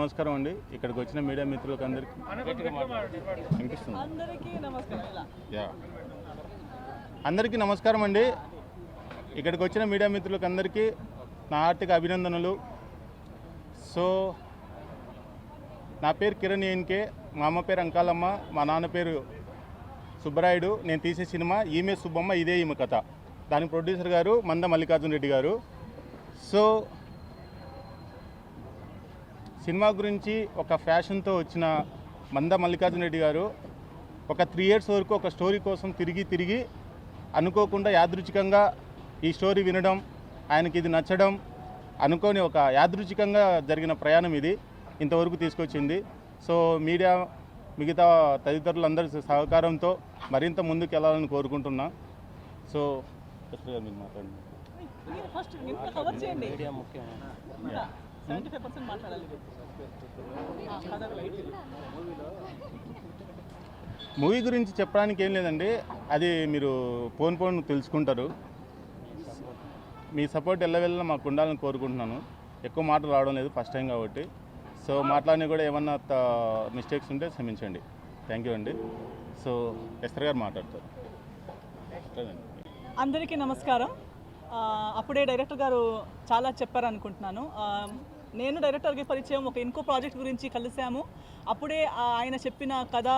నమస్కారం అండి. ఇక్కడికి వచ్చిన మీడియా మిత్రులకు అందరికీ వినిపిస్తుంది యా. అందరికీ నమస్కారం అండి. ఇక్కడికి వచ్చిన మీడియా మిత్రులకు అందరికీ నా ఆర్థిక అభినందనలు. సో నా పేరు కిరణ్ ఏన్కే మా అమ్మ పేరు అంకాలమ్మ. మా నాన్న పేరు సుబ్బరాయుడు. నేను తీసే సినిమా ఈమె సుబ్బమ్మ ఇదే ఈమె కథ. దాని ప్రొడ్యూసర్ గారు మంద మల్లికార్జున రెడ్డి గారు. సో సినిమా గురించి ఒక ఫ్యాషన్తో వచ్చిన మంద మల్లికార్జున రెడ్డి గారు ఒక త్రీ ఇయర్స్ వరకు ఒక స్టోరీ కోసం తిరిగి తిరిగి అనుకోకుండా యాదృచ్ఛికంగా ఈ స్టోరీ వినడం ఆయనకి ఇది నచ్చడం అనుకోని ఒక యాదృచ్ఛికంగా జరిగిన ప్రయాణం ఇది ఇంతవరకు తీసుకొచ్చింది. సో మీడియా మిగతా తదితరులందరి సహకారంతో మరింత ముందుకు వెళ్ళాలని కోరుకుంటున్నా. సో మీరు మాట్లాడండి. మీరు ఫస్ట్ ఇంత కవర్ చేయండి. ఇంకా సెవెంటీ మూవీ గురించి చెప్పడానికి ఏం లేదండి. అది మీరు పోన్ పోన్ తెలుసుకుంటారు. మీ సపోర్ట్ ఎల్లవెల్ల మాకు ఉండాలని కోరుకుంటున్నాను. ఎక్కువ మాటలు రావడం లేదు ఫస్ట్ టైం కాబట్టి. సో మాట్లాడిన కూడా ఏమన్నా మిస్టేక్స్ ఉంటే క్షమించండి. థ్యాంక్ యూ అండి. సో ఎస్తర్ గారు మాట్లాడతారు. అందరికీ నమస్కారం. అప్పుడే డైరెక్టర్ గారు చాలా చెప్పారు అనుకుంటున్నాను ఆ, నేను డైరెక్టర్కి పరిచయం ఒక ఇంకో ప్రాజెక్ట్ గురించి కలిసాము అప్పుడే ఆయన చెప్పిన కథ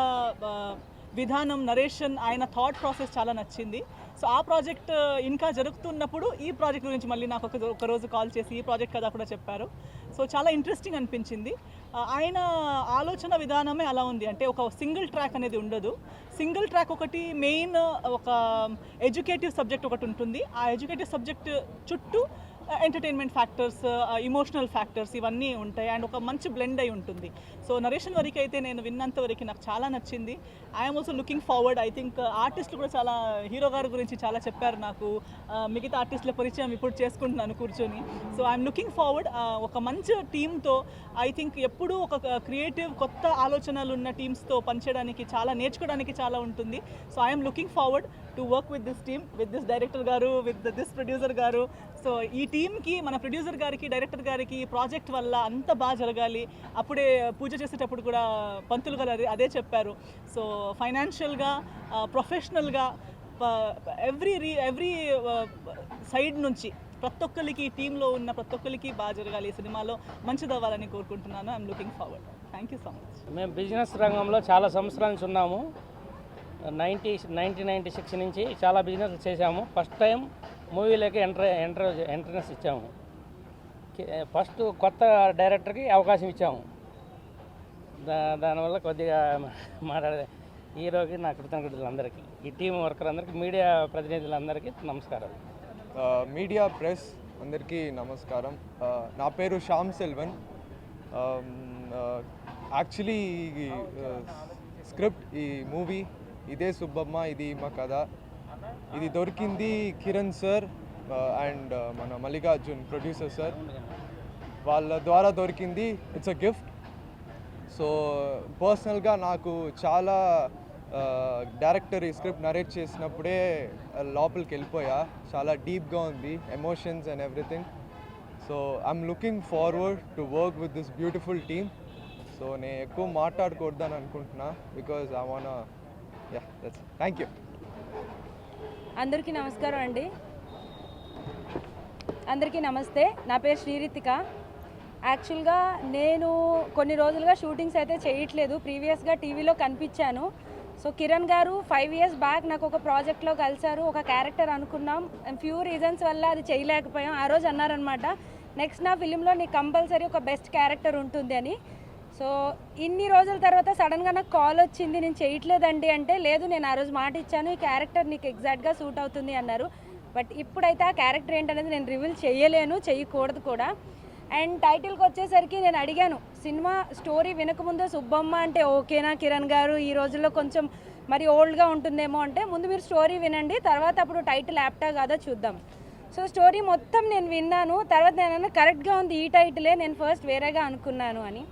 విధానం నరేషన్ ఆయన థాట్ ప్రాసెస్ చాలా నచ్చింది. సో ఆ ప్రాజెక్ట్ ఇంకా జరుగుతున్నప్పుడు ఈ ప్రాజెక్ట్ గురించి మళ్ళీ నాకు ఒక రోజు కాల్ చేసి ఈ ప్రాజెక్ట్ కథ కూడా చెప్పారు. సో చాలా ఇంట్రెస్టింగ్ అనిపించింది. ఆయన ఆలోచన విధానమే అలా ఉంది. అంటే ఒక సింగిల్ ట్రాక్ అనేది ఉండదు. సింగిల్ ట్రాక్ ఒకటి మెయిన్ ఒక ఎడ్యుకేటివ్ సబ్జెక్ట్ ఒకటి ఉంటుంది. ఆ ఎడ్యుకేటివ్ సబ్జెక్ట్ చుట్టూ ఎంటర్టైన్మెంట్ ఫ్యాక్టర్స్ ఇమోషనల్ ఫ్యాక్టర్స్ ఇవన్నీ ఉంటాయి. అండ్ ఒక మంచి బ్లెండ్ అయి ఉంటుంది. సో నరేషన్ వరకు అయితే నేను విన్నంత వరకు నాకు చాలా నచ్చింది. I'm also looking forward I think ఆర్టిస్టులు కూడా చాలా హీరో గారి గురించి చాలా చెప్పారు నాకు. Uh, మిగతా ఆర్టిస్టుల పరిచయం ఇప్పుడు చేసుకుంటున్నాను కూర్చొని. సో ఐఎమ్ లుకింగ్ ఫార్వర్డ్ ఒక మంచి టీంతో ఐ థింక్ ఎప్పుడూ ఒక uh, క్రియేటివ్ కొత్త ఆలోచనలు ఉన్న టీమ్స్తో పనిచేయడానికి చాలా నేర్చుకోవడానికి చాలా ఉంటుంది. So I'm looking forward to work with this team with this director గారు విత్ దిస్ ప్రొడ్యూసర్ గారు. సో ఈ టీంకి మన ప్రొడ్యూసర్ గారికి డైరెక్టర్ గారికి ఈ ప్రాజెక్ట్ వల్ల అంత బాగా జరగాలి. అప్పుడే పూజ చేసేటప్పుడు కూడా పంతులు గారు అదే అదే చెప్పారు. సో ఫైనాన్షియల్గా ప్రొఫెషనల్గా ఎవ్రీ రీ ఎవ్రీ సైడ్ నుంచి ప్రతి ఒక్కరికి టీంలో ఉన్న ప్రతి ఒక్కరికి బాగా జరగాలి ఈ సినిమాలో. మంచిది అవ్వాలని కోరుకుంటున్నాను. I'm looking forward thank you so much మేము బిజినెస్ రంగంలో చాలా సంవత్సరాల నుంచి ఉన్నాము. నైంటీ నైన్టీన్ నైంటీ సిక్స్ నుంచి చాలా బిజినెస్ చేశాము. ఫస్ట్ టైం మూవీలోకి ఎంటర్ ఎంటర్ ఎంట్రన్స్ ఇచ్చాము. ఫస్ట్ కొత్త డైరెక్టర్కి అవకాశం ఇచ్చాము. దా దానివల్ల కొద్దిగా మాట్లాడే హీరోకి నా కృతజ్ఞతలు అందరికీ ఈ టీం వర్కర్ అందరికీ మీడియా ప్రతినిధులందరికీ నమస్కారం మీడియా ప్రెస్ అందరికీ నమస్కారం. నా పేరు శ్యామ్ సెల్వన్. యాక్చువల్లీ స్క్రిప్ట్ ఈ మూవీ ఇదే సుబ్బమ్మ ఇది మా కథ. ఇది దొరికింది కిరణ్ సార్ అండ్ మన మల్లికార్జున్ ప్రొడ్యూసర్ సార్. వాళ్ళ ద్వారా దొరికింది. ఇట్స్ అ గిఫ్ట్ సో పర్సనల్గా నాకు చాలా డైరెక్టర్ ఈ స్క్రిప్ట్ నరేట్ చేసినప్పుడే లోపలికి వెళ్ళిపోయా. చాలా డీప్గా ఉంది emotions and everything so I'm looking forward to work with this beautiful team so నేను ఎక్కువ మాట్లాడకూడదని అనుకుంటున్నా because I want yeah that's thank you అందరికీ నమస్కారం అండి. అందరికీ నమస్తే. నా పేరు శ్రీరితిక. యాక్చువల్గా నేను కొన్ని రోజులుగా షూటింగ్స్ అయితే చేయట్లేదు. ప్రీవియస్గా టీవీలో కనిపించాను. సో కిరణ్ గారు ఫైవ్ ఇయర్స్ బ్యాక్ నాకు ఒక ప్రాజెక్ట్లో కలిశారు. ఒక క్యారెక్టర్ అనుకున్నాం. ఫ్యూ రీజన్స్ వల్ల అది చేయలేకపోయాం. ఆ రోజు అన్నారనమాట నెక్స్ట్ నా ఫిలింలో నీకు కంపల్సరీ ఒక బెస్ట్ క్యారెక్టర్ ఉంటుంది అని. సో ఇన్ని రోజుల తర్వాత సడన్గా నాకు కాల్ వచ్చింది నేను చేయట్లేదండి అంటే లేదు నేను ఆ రోజు మాట ఇచ్చాను ఈ క్యారెక్టర్ నీకు ఎగ్జాక్ట్గా సూట్ అవుతుంది అన్నారు. బట్ ఇప్పుడైతే ఆ క్యారెక్టర్ ఏంటనేది నేను రివీల్ చేయలేను చేయకూడదు కూడా. అండ్ టైటిల్కి వచ్చేసరికి నేను అడిగాను సినిమా స్టోరీ వినకముందే సుబ్బమ్మ అంటే ఓకేనా కిరణ్ గారు? ఈ రోజుల్లో కొంచెం మరి ఓల్డ్గా ఉంటుందేమో అంటే ముందు మీరు స్టోరీ వినండి తర్వాత అప్పుడు టైటిల్ యాప్టా కాదా చూద్దాం. సో స్టోరీ మొత్తం నేను విన్నాను తర్వాత నేను కరెక్ట్గా ఉంది ఈ టైటిలే నేను ఫస్ట్ వేరేగా అనుకున్నాను అని.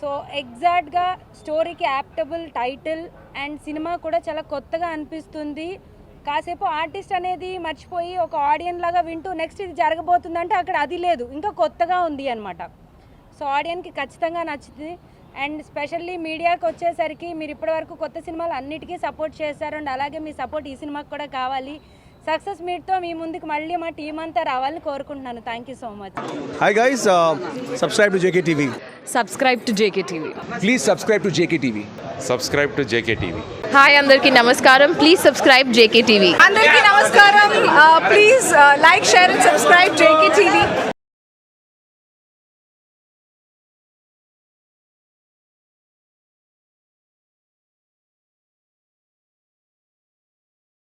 సో ఎగ్జాక్ట్గా స్టోరీకి యాప్టబుల్ టైటిల్ అండ్ సినిమా కూడా చాలా కొత్తగా అనిపిస్తుంది. కాసేపు ఆర్టిస్ట్ అనేది మర్చిపోయి ఒక ఆడియన్ లాగా వింటూ నెక్స్ట్ ఇది జరగబోతుందంటే అక్కడ అది లేదు. ఇంకా కొత్తగా ఉంది అనమాట సో ఆడియన్కి ఖచ్చితంగా నచ్చింది అండ్ స్పెషల్లీ మీడియాకి వచ్చేసరికి మీరు ఇప్పటివరకు కొత్త సినిమాలు అన్నిటికీ సపోర్ట్ చేశారు. అండ్ అలాగే మీ సపోర్ట్ ఈ సినిమాకి కూడా కావాలి. సక్సెస్ మీట్తో మీ ముందుకు మళ్ళీ మా టీం అంతా రావాలని కోరుకుంటున్నాను thank you so much Hi guys, uh, subscribe to JKTV. subscribe to JKTV. Please subscribe to JKTV. subscribe to JKTV. Hi అందరికీ నమస్కారం ప్లీజ్ సబ్స్క్రైబ్ జేకే టీవీ అందరికీ నమస్కారం please like share and subscribe JK TV